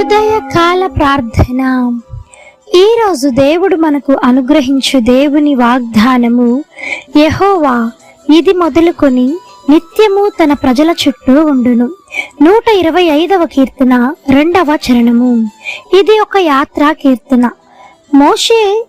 ఉదయకాల ప్రార్థన. ఈరోజు దేవుడు మనకు అనుగ్రహించు దేవుని వాగ్దానము యహోవా ఇది మొదలుకొని నిత్యము తన ప్రజల చుట్టూ ఉండును. నూట ఇరవై ఐదవ కీర్తన రెండవ చరణము. ఇది ఒక యాత్రా కీర్తన. మోషే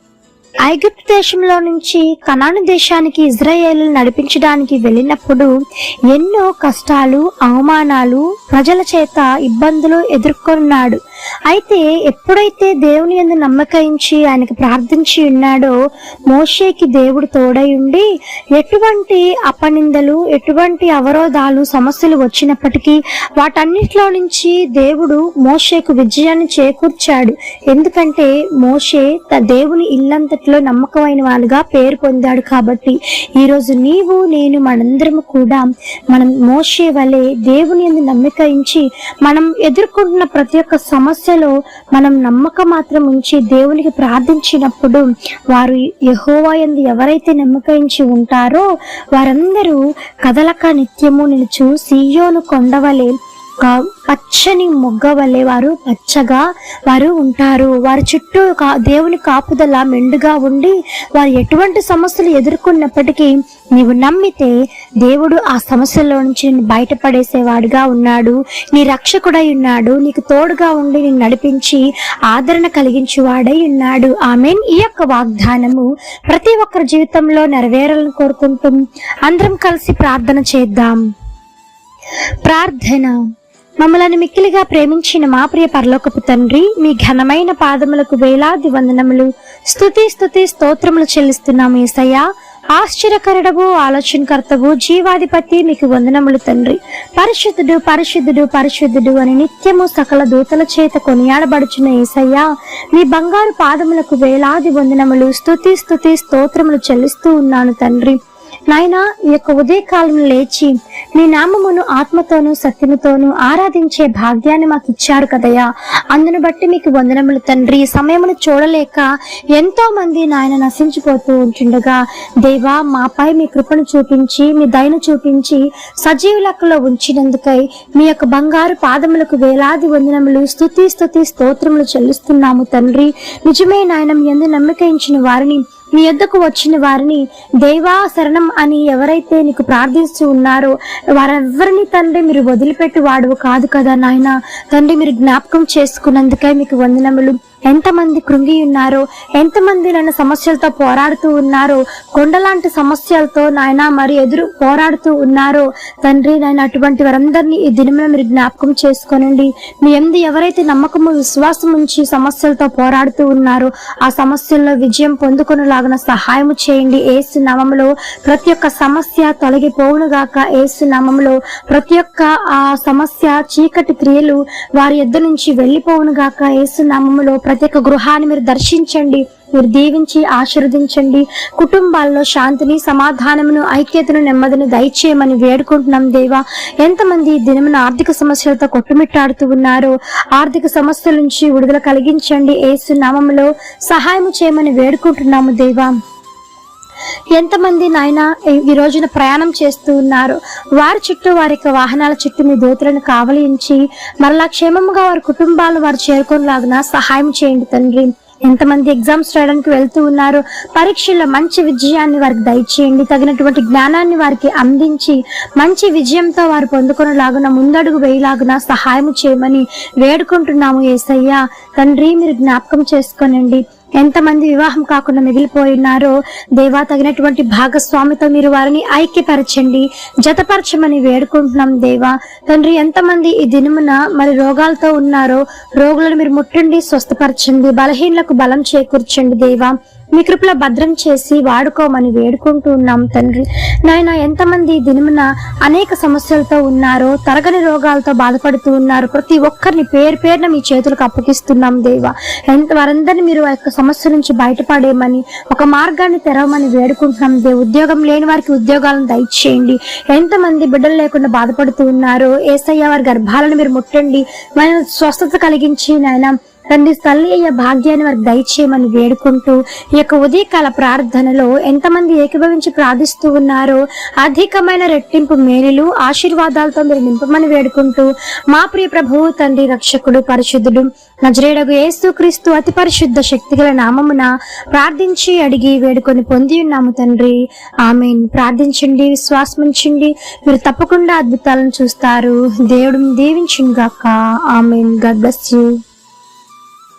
ఐగుప్తు దేశంలో నుంచి కనాను దేశానికి ఇజ్రాయేల్ నడిపించడానికి వెళ్ళినప్పుడు ఎన్నో కష్టాలు అవమానాలు ప్రజల చేత ఇబ్బందులు ఎదుర్కొన్నాడు. అయితే ఎప్పుడైతే దేవుని యందు నమ్మకించి ఆయనకు ప్రార్థించి ఉన్నాడో మోషేకి దేవుడు తోడై ఉండి ఎటువంటి అపనిందలు ఎటువంటి అవరోధాలు సమస్యలు వచ్చినప్పటికీ వాటన్నిటిలో నుంచి దేవుడు మోషేకు విజయాన్ని చేకూర్చాడు. ఎందుకంటే మోషే దేవుని ఇల్లంత ఇల్లంతట్లో నమ్మకమైన వాళ్ళుగా పేరు పొందాడు కాబట్టి ఈరోజు నీవు నేను మనందరము కూడా మనం మోసే వలె దేవుని ఎందు నమ్మిక ఉంచి మనం ఎదుర్కొంటున్న ప్రతి ఒక్క సమస్యలో మనం నమ్మకం మాత్రం ఉంచి దేవునికి ప్రార్థించినప్పుడు వారు యహోవా ఎందు ఎవరైతే నమ్మకించి ఉంటారో వారందరూ కదలక నిత్యము నిలుచు సియోను కొండవలే ఒక పచ్చని మొగ్గ వలె వారు పచ్చగా వారు ఉంటారు. వారి చుట్టూ కా- దేవుని కాపుదల మెండుగా ఉండి వారు ఎటువంటి సమస్యలు ఎదుర్కొన్నప్పటికీ నీవు నమ్మితే దేవుడు ఆ సమస్యల్లో నుంచి నిన్ను బయటపడేసేవాడుగా ఉన్నాడు. నీ రక్షకుడై ఉన్నాడు. నీకు తోడుగా ఉండి నిన్ను నడిపించి ఆదరణ కలిగించేవాడై ఉన్నాడు. ఆమె ఈ యొక్క వాగ్దానము ప్రతి ఒక్కరి జీవితంలో నెరవేరాలని కోరుకుంటూ అందరం కలిసి ప్రార్థన చేద్దాం. ప్రార్థన. మమ్మలను మిక్కిలిగా ప్రేమించిన మా ప్రియ పరలోకపు తండ్రి మీ ఘనమైన పాదములకు వేలాది వందనములు. స్తుతి స్థుతి స్తోత్రములు చెల్లిస్తున్నాము ఏసయ్యా. ఆశ్చర్యకరుడవు ఆలోచనకర్తవు జీవాధిపతి మీకు వందనములు తండ్రి. పరిశుద్ధుడు పరిశుద్ధుడు పరిశుద్ధుడు అని నిత్యము సకల దూతల చేత కొనియాడబడుచున్న ఏసయ్యా. మీ బంగారు పాదములకు వేలాది వందనములు స్థుతి స్థుతి స్తోత్రములు చెల్లిస్తూ ఉన్నాను తండ్రి. నాయన ఈ యొక్క ఉదయకాలం లేచి మీ నామమును ఆత్మతోనూ సత్యముతోనూ ఆరాధించే భాగ్యాన్ని మాకు ఇచ్చారు కదయ్యా. అందును బట్టి మీకు వందనములు తండ్రి. సమయమును చూడలేక ఎంతో మంది నాయన నశించిపోతూ ఉంటుండగా దేవా మాపై మీ కృపను చూపించి మీ దయను చూపించి సజీవ ఉంచినందుకై మీ యొక్క బంగారు పాదములకు వేలాది వందనములు స్తుతి స్థుతి స్తోత్రములు చెల్లిస్తున్నాము తండ్రి. నిజమే నాయనం ఎందు నమ్మకించిన వారిని మీ యొద్దకు వచ్చిన వారిని దేవా శరణం అని ఎవరైతే నీకు ప్రార్థిస్తూ ఉన్నారో వారెవ్వరిని తండ్రి మీరు వదిలిపెట్టి వాడు కాదు కదా నాయన. తండ్రి మీరు జ్ఞాపకం చేసుకున్నందుకే మీకు వందనములు. ఎంతమంది కృంగి ఉన్నారో ఎంతమంది నన్ను సమస్యలతో పోరాడుతూ ఉన్నారో కొండలాంటి సమస్యలతో నాయన మరి ఎదురు పోరాడుతూ ఉన్నారో తండ్రి నాయన అటువంటి వారందరినీ ఈ దినమున మీరు జ్ఞాపకం చేసుకోనండి. మీ ఎందు ఎవరైతే నమ్మకము విశ్వాసం ఉంచి సమస్యలతో పోరాడుతూ ఉన్నారో ఆ సమస్యల్లో విజయం పొందుకునేలాగిన సహాయం చేయండి. ఏసు నామంలో ప్రతి ఒక్క సమస్య తొలగిపోవును గాక. ఏసు నామంలో ప్రతి ఒక్క ఆ సమస్య చీకటి క్రియలు వారి ఎద్దు నుంచి వెళ్ళిపోవునుగాక ఏసు నామములో ప్రతి ఒక్క గృహాన్ని మీరు దర్శించండి మీరు దీవించి ఆశీర్వదించండి. కుటుంబాల్లో శాంతిని సమాధానమును ఐక్యతను నెమ్మదిని దయచేయమని వేడుకుంటున్నాం దేవా. ఎంతమంది దినమున ఆర్థిక సమస్యలతో కొట్టుమిట్టాడుతూ ఉన్నారో ఆర్థిక సమస్యల నుంచి విడుదల కలిగించండి. ఏసు నామములో సహాయం చేయమని వేడుకుంటున్నాము దేవా. ఎంతమంది నాయన ఈ- రోజున ప్రయాణం చేస్తూ ఉన్నారు? వారి చుట్టూ వారి యొక్క వాహనాల చుట్టూ మీ దూతలను కావలించి మరలా క్షేమముగా వారి కుటుంబాలు వారు చేరుకోలాగిన సహాయం చేయండి తండ్రి. ఎంతమంది ఎగ్జామ్స్ రాయడానికి వెళ్తూ ఉన్నారు? పరీక్షల్లో మంచి విజయాన్ని వారికి దయచేయండి. తగినటువంటి జ్ఞానాన్ని వారికి అందించి మంచి విజయంతో వారు పొందుకునేలాగున ముందడుగు వేయలాగున సహాయం చేయమని వేడుకుంటున్నాము ఏసయ్యా. తండ్రి మీరు జ్ఞాపకం చేసుకోనండి. ఎంతమంది వివాహం కాకుండా మిగిలిపోయి ఉన్నారో దేవా తగినటువంటి భాగస్వామితో మీరు వారిని ఐక్యపరచండి జతపరచమని వేడుకుంటున్నాం దేవా. తండ్రి ఎంతమంది ఈ దినమున మరి రోగాలతో ఉన్నారో రోగులను మీరు ముట్టండి స్వస్థపరచండి బలహీనలకు బలం చేకూర్చండి దేవా. మీ కృపలో భద్రం చేసి వాడుకోమని వేడుకుంటూ ఉన్నాం తండ్రి. నాయన ఎంతమంది దినమున అనేక సమస్యలతో ఉన్నారో తరగని రోగాలతో బాధపడుతూ ఉన్నారు ప్రతి ఒక్కరిని పేరు పేరున మీ చేతులకు అప్పగిస్తున్నాం దేవా. ఎంత వారందరినీ మీరు ఆ యొక్క సమస్య నుంచి బయటపడేయమని ఒక మార్గాన్ని తెరవమని వేడుకుంటున్నాం దే ఉద్యోగం లేని వారికి ఉద్యోగాలను దయచేయండి. ఎంతమంది బిడ్డలు లేకుండా బాధపడుతూ ఉన్నారో ఏసయ్య వారి గర్భాలను మీరు ముట్టండి. మన స్వస్థత కలిగించి నాయన తండ్రి తల్లి అయ్య భాగ్యాన్ని వారికి దయచేయమని వేడుకుంటూ ఈ యొక్క ఉదయకాల ప్రార్థనలో ఎంతమంది ఏకీభవించి ప్రార్థిస్తూ ఉన్నారో అధికమైన రెట్టింపు మేలులు ఆశీర్వాదాలతో మీరు నింపమని వేడుకుంటూ మా ప్రియ ప్రభువు తండ్రి రక్షకుడు పరిశుద్ధుడు నజరేడగు యేసుక్రీస్తు అతి పరిశుద్ధ శక్తిగల నామమున ప్రార్థించి అడిగి వేడుకొని పొంది ఉన్నాము తండ్రి. ఆమెన్. ప్రార్థించండి విశ్వాసమించండి. మీరు తప్పకుండా అద్భుతాలను చూస్తారు. దేవుడు దీవించుగాక ఆమెన్. God bless you.